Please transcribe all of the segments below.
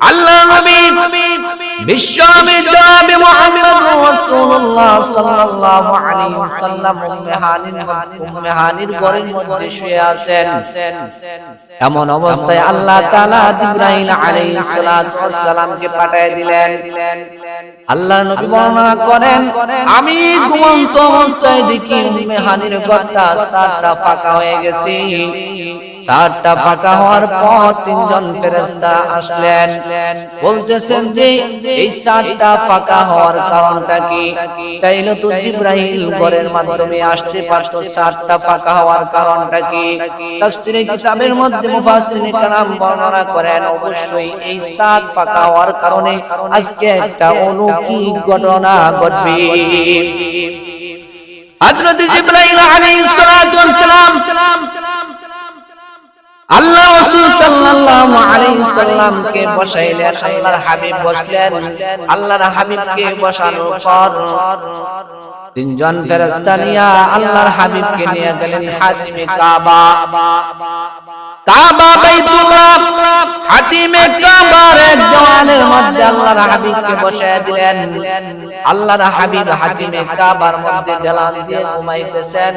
আল্লাহ নবী বিশ্বনবী জনাবে মুহাম্মদ রাসূলুল্লাহ সাল্লাল্লাহু আলাইহি ওয়াসাল্লাম উম্মে হানির উম্মে ঘরের মধ্যে শুয়ে আছেন। এমন অবস্থায় আল্লাহ তাআলা জিবরাইল আলাইহিস সালাতু পাঠিয়ে দিলেন। আল্লাহ নবী বর্ণনা করেন, আমি ঘুমন্ত অবস্থায় দেখি উম্মে হানির ঘরটা সাতটা ফাঁকা হয়ে গেছে। চারটা ফাঁকা হওয়ার পর তিনজন ফেরেস্তা আসলেন। বলতেছেন যে এই চারটা ফাঁকা হওয়ার কারণটা কি? চাইলে তো জিব্রাহিল ঘরের মাধ্যমে আসতে পারতো চারটা ফাঁকা হওয়ার কারণটা কি? তাফসীরে কিতাবের মধ্যে মুফাসসিরিন কালাম বর্ণনা করেন অবশ্যই এই সাত ফাঁকা হওয়ার কারণে আজকে একটা অলৌকিক ঘটনা ঘটবে। হযরত জিব্রাইল আলাইহিস সালাতু ওয়াস সালাম আল্লাহ আলাইহি সাল্লামকে বসাইলেন, আল্লাহর হাবিব বসলেন, আল্লাহর হাবিবকে বসানোর পর তিনজন ফেরেশতা নিয়ে আল্লাহর হাবিবকে নিয়ে গেলেন হাতিমে কাবা। কাবা বাইতুল্লাহ, হাতিমে কাবার এক মধ্যে আল্লাহর হাবিবকে বসায় দিলেন। আল্লাহর হাবিব হাকিমে কাবার মধ্যে ঢালান দিয়ে ঘুমাইতেছেন।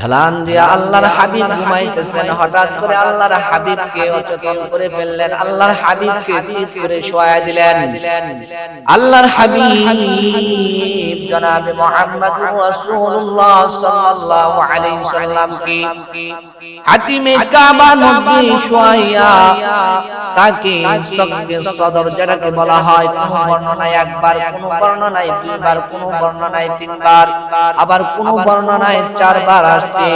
ঢালান দিয়ে আল্লাহর হাবিব ঘুমাইতেছেন। হঠাৎ করে আল্লাহর হাবিবকে অচেতন করে ফেললেন। আল্লাহর হাবিবকে চিৎ করে শোয়া দিলেন। আল্লাহর হাবিব জনাবে মুহাম্মদ রাসূলুল্লাহ সাল্লাল্লাহু আলাইহি সাল্লাম কি হাতিমে কাবার মধ্যে শোয়া তাকে সঙ্গে সদর যেটাকে বলা হয়। কোন বর্ণনায় একবার কোন বর্ণনায় দুইবার কোন বর্ণনায় তিনবার। আবার কোন বর্ণনায় চারবার আসছে।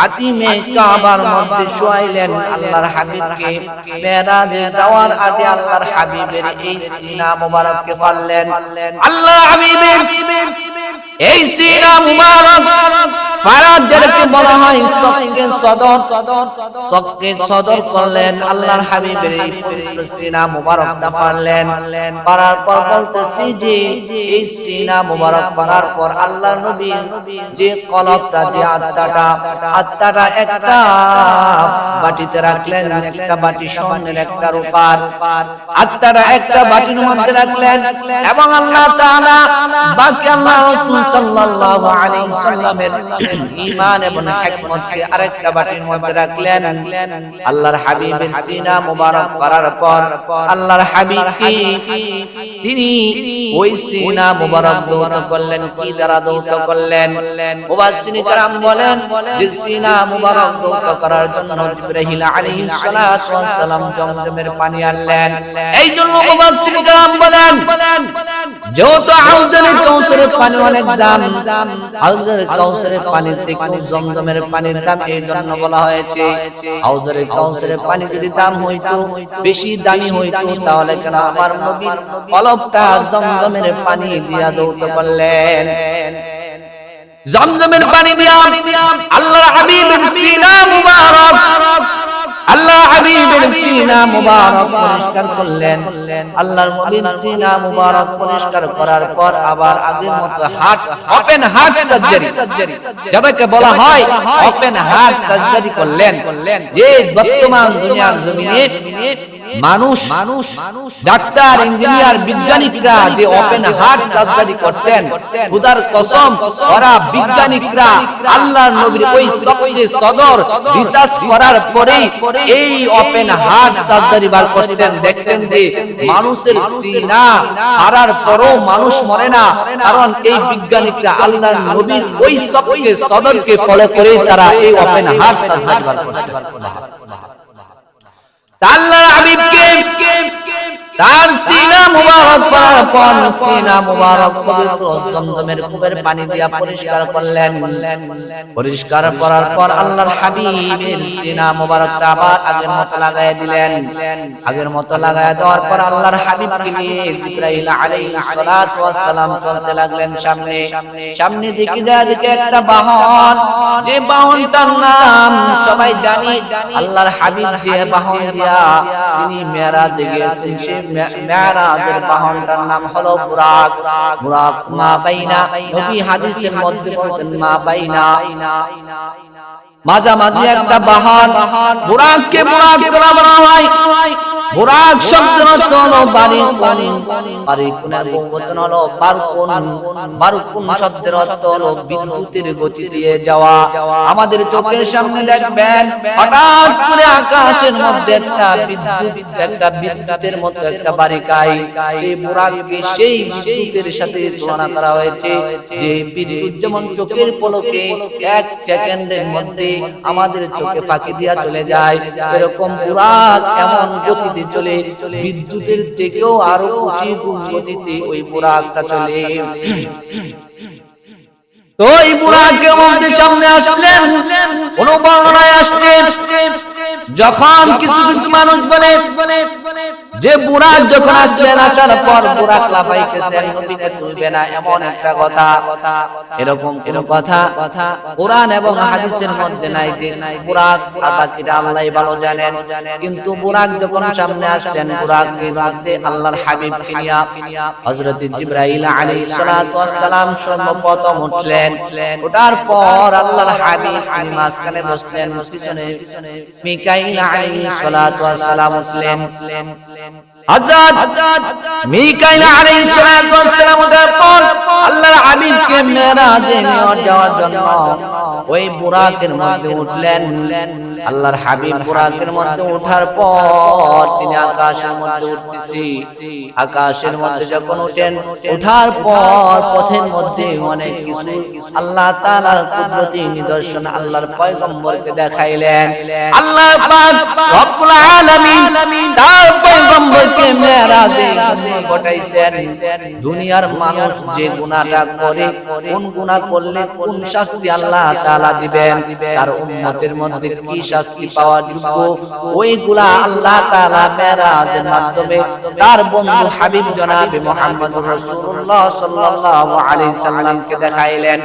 হাতিমে কাবার মধ্যে শোয়াইলেন আল্লাহর হাবিবকে। মেরাজে যাওয়ার আগে আল্লাহর হাবিবের এই সিনা মোবারককে পারলেন আল্লাহ হাবিবের এই সিনা মুবারক। ফারাজ যেটাকে বলা হয় সবকে সদর সবকে সদর করলেন আল্লাহর হাবিবের এই পবিত্র সিনা মুবারকটা পারলেন পারার পর বলতেছি যে এই সিনা মুবারক পারার পর আল্লাহর নবী যে কলবটা যে আত্মাটা আত্মাটা একটা বাটিতে রাখলেন একটা বাটি স্বর্ণের একটা রূপার। আত্মাটা একটা বাটির মধ্যে রাখলেন এবং আল্লাহ তাআলা বাকি আল্লাহ রাসূল সাল্লাল্লাহু আলাইহি সাল্লামের ঈমান এবং হিকমতকে আরেকটা বাটির মধ্যে রাখলেন আল্লাহর হাবিবের সিনা মুবারক করার পর আল্লাহর হাবিবকে তিনি ওই সিনা মুবারক দৌত করলেন কি দ্বারা দৌত করলেন মুবাসসিরিন کرام বলেন যে সিনা মুবারক দৌত করার জন্য জিবরাইল আলাইহিস সালাতু ওয়াস সালাম জমজমের পানি আনলেন এই জন্য মুবাসসিরিন کرام বলেন যেহেতু হাউজারে কাউসারের পানি অনেক দাম হাউজারে কাউসারের পানির থেকে জমজমের পানির দাম এই জন্য বলা হয়েছে হাউজারে কাউসারের পানি যদি দাম হইতো বেশি দামি হইতো তাহলে কেন আমার নবীর কলবটা জমজমের পানি দিয়া দৌত করলেন জমজমের পানি দিয়া আল্লাহর হাবিবের সিনা মুবারক আল্লাহ হাবিবের সিনা মুবারক পরিষ্কার করলেন। আল্লাহর নবীর সিনা মুবারক পরিষ্কার করার পর আবার আগের মতো হার্ট ওপেন হার্ট সার্জারি যেটাকে বলা হয় ওপেন হার্ট সার্জারি করলেন। যে বর্তমান দুনিয়ার জমিনে মানুষ মানুষ ডাক্তার ইঞ্জিনিয়ার বিজ্ঞানিকরা যে ওপেন হার্ট সার্জারি করছেন, খুদার কসম, ওরা বিজ্ঞানিকরা আল্লাহর নবীর ওই সবচেয়ে সদর রিসার্চ করার পরেই এই ওপেন হার্ট সার্জারি বার করছেন। দেখছেন যে মানুষের সিনা হারার পরও মানুষ মরে না, কারণ এই বিজ্ঞানীরা আল্লাহর নবীর ওই সবচেয়ে সদরকে ফলো করে তারা এই ওপেন হার্ট সার্জারি বার করছেন। আল্লাহর হাবিবকে তার সিনা মুবারক সিনা মুবারক পবিত্র জমজমের কূপের পানি দিয়া পরিষ্কার করলেন। পরিষ্কার করার পর আল্লাহর হাবিবের সিনা মুবারকটা আবার আগের মতো লাগায় দিলেন। আগের মতো লাগায় দেওয়ার পর আল্লাহর হাবিবকে নিয়ে জিবরাইল আলাইহিস সালাতু ওয়াস সালাম চলতে লাগলেন সামনে। সামনে। দিকে যা দিকে একটা বাহন। যে বাহনটার নাম সবাই জানি। আল্লাহর হাবিব যে বাহন দিয়া তিনি মেরাজে গিয়েছেন সে মেরাজের বাহনটার নাম হলো বুরাক বুরাক মা বাইনা। নবী হাদিসের মধ্যে বলছেন, মা বাইনা। মাঝামাঝি একটা বাহন। বুরাককে বুরাক বলা হয়। বুরাক শব্দের অর্থ হলো বাড়ি বাড়ি বহুবচন বারকুন বারকুন শব্দের অর্থ হলো বিদ্যুতের গতি দিয়ে যাওয়া। আমাদের চোখের সামনে দেখবেন হঠাৎ করে আকাশের মধ্যে একটা বিদ্যুৎ একটা বিদ্যুতের মতো একটা বারিকাই সেই বুরাককে সেই বিদ্যুতের সাথে তুলনা করা হয়েছে। যে বিদ্যুৎ যেমন চোখের পলকে এক সেকেন্ডের মধ্যে আমাদের চোখে ফাঁকি দিয়া চলে যায় এরকম বুরাক এমন গতিতে চলে, বিদ্যুতের থেকেও আরও উঁচু গতিতে ওই বুরাকটা চলে। তো এই বুড়াকে আমাদের সামনে আসলেন কোন বর্ণনায় আসছে যখন কিছু কিছু মানুষ বলে যে বুড়া যখন আসলেন আসার পর বুড়া ক্লাফাইতেছেন নবীকে তুলবে না, এমন একটা কথা। এরকম কোন কথা কোরআন এবং হাদিসের মধ্যে নাই যে আর বাকিটা আল্লাহ ভালো জানেন। কিন্তু যখন সামনে মধ্যে আল্লাহর হাবিব হযরত আলাইহিস সালাতু উঠলেন। ওঠার পর আল্লাহর হাবিব মাঝখানে বসলেন, পিছনে মিকাইল আলাইহিস সালাতু উঠলেন। হযরত মিকাইল আলাইহিস সালাম ওঠার পর আল্লাহর হাবিবকে মেরাজে নিয়ে যাওয়ার জন্য ওই বুরাকের মধ্যে উঠলেন। আল্লাহর হাবিব বুরাকের মধ্যে ওঠার পর তিনি আকাশের মধ্যে উঠতেছি। আকাশের মধ্যে যখন উঠেন ওঠার পর পথের মধ্যে অনেক কিছু আল্লাহ তাআলার কুদরতি নিদর্শন আল্লাহর পয়গম্বরকে দেখাইলেন। আল্লাহ রব্বুল আলামিন তার পয়গম্বরকে মেরাজে ঘটাইছেন দুনিয়ার মানুষ যে গুনাহটা করে, কোন গুনাহ করলে কোন শাস্তি আল্লাহ তাআলা দিবেন, তার উম্মতের মধ্যে কি শাস্তি পাওয়া যোগ্য? ওইগুলা আল্লাহ তাআলা মেরাজের মাধ্যমে তার বন্ধু হাবিব জনাবে মোহাম্মদ রাসূলুল্লাহ সাল্লাল্লাহু আলাইহি সাল্লামকে দেখাইলেন।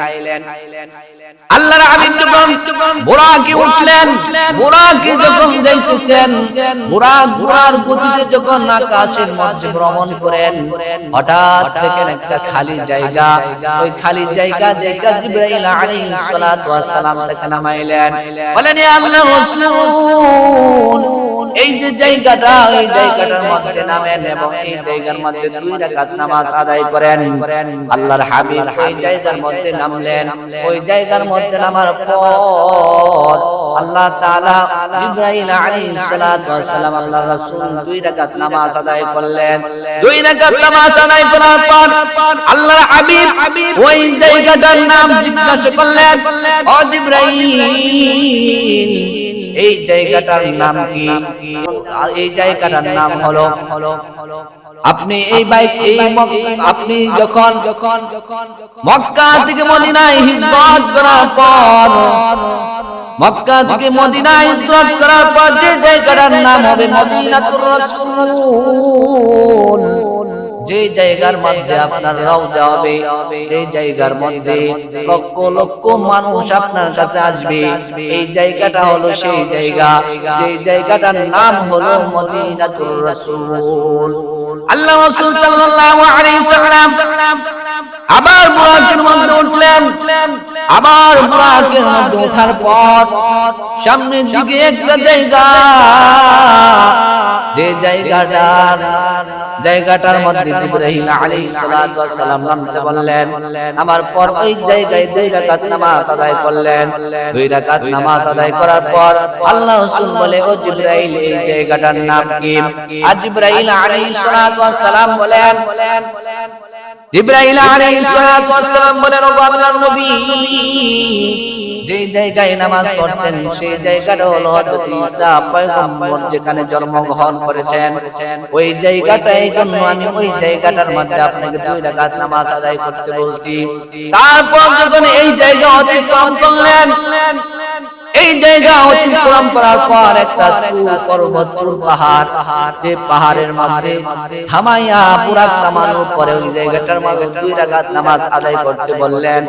আল্লাহর হাবিব যখন বোরাকে উঠলেন, বোরাকে যখন দেখতেছেন বুরাক ঘোড়ার গতিতে যখন আকাশের মধ্যে ভ্রমণ করেন, হঠাৎ দেখেন একটা খালি জায়গা। ওই খালি জায়গা দেখা জিবরাইল আলাইহিস সালাম তাকে নামাইলেন। বলেন ইয়া আল্লাহ রাসূল এই যে জায়গাটা, এই জায়গাটার মধ্যে নামেন এবং এই জায়গার মধ্যে দুই রাকাত নামাজ আদায় করেন। আল্লাহর হাবিব ওই জায়গার মধ্যে নামলেন। ওই জায়গার মধ্যে নামার পর আল্লাহ তাআলা ইব্রাহিম আলাইহিস সালাতু ওয়াস সালাম আল্লাহর রাসূল দুই রাকাত নামাজ আদায় করলেন। দুই রাকাত নামাজ আদায় করার পর আল্লাহর হাবিব ওই জায়গাটার নাম জিজ্ঞাসা করলেন, ও জিব্রাইল এই জায়গাটার নাম কি? এই জায়গাটার নাম হলো আপনি এই বাইক এই আপনি যখন যখন যখন মক্কা থেকে মদিনায় হিজরত করার পর মক্কা থেকে মদিনায় হিজরত করার পর যে জায়গাটার নাম হবে মদিনাতুর রাসূল। যে জায়গার মধ্যে আপনার রওজা হবে, যে জায়গার মধ্যে লক্ষ লক্ষ মানুষ আপনার কাছে আসবে, এই জায়গাটা হলো সেই জায়গা, যে জায়গাটার নাম হলো মদিনাতুর রাসূল। আল্লাহ রাসূল সাল্লাল্লাহু আলাইহি ওয়াসাল্লাম আবার উঠলেন আবার বুরাকের মধ্যে ওঠার পর সামনের দিকে একটা জায়গা। যে জায়গাটার জায়গাটার মধ্যে জিবরাইল আলাইহিস সালাতু ওয়াস সালাম নামতে বললেন। আমার পর ওই জায়গায় দুই রাকাত নামাজ আদায় করলেন। দুই রাকাত নামাজ আদায় করার পর আল্লাহ রাসূল বলে, ও জিবরাইল এই জায়গাটার নাম কি? আজ জিবরাইল আলাইহিস সালাতু ওয়াস সালাম বলেন জিব্রাইল আলাইহিস সালাতু ওয়াস সালাম বলেন ও আল্লাহর নবী, যে জায়গায় নামাজ পড়ছেন সেই জায়গাটা হলো হযরত ঈসা পয়গম্বর যেখানে জন্মগ্রহণ করেছেন। ওই জায়গাটাই জন্য আমি ওই জায়গাটার মধ্যে আপনাকে দুই রাকাত নামাজ আদায় করতে বলছি। তারপর যখন এই জায়গা অতিক্রম করলেন এই জায়গা অতিক্রম করার পর একটা তুর পর্বত তুর পাহাড়। যে পাহাড়ের মধ্যে থামাইয়া পুরা থামানোর পরে ওই জায়গাটার মধ্যে দুই রাকাত নামাজ আদায় করতে বললেন।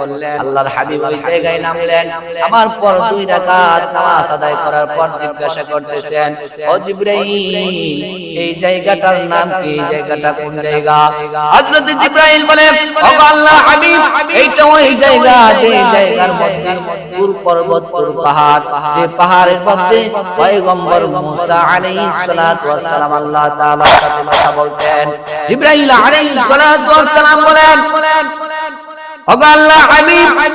আল্লাহর হাবিব ওই জায়গায় নামলেন। আমার পর দুই রাকাত নামাজ আদায় করার পর জিজ্ঞাসা করতেছেন, ও জিব্রাইল, এই জায়গাটার নাম কি? এই জায়গাটা কোন জায়গা? হযরত জিব্রাইল বলে ও আল্লাহর হাবিব, এইটা ওই জায়গা, যে জায়গার মধ্যে তুর পর্বত তুর পাহাড়। পাহাড় যে পাহাড়ের মধ্যে পয়গম্বর মুসা আলাইহিস সালাতু ওয়াস সালাম আল্লাহ তাআলার সাথে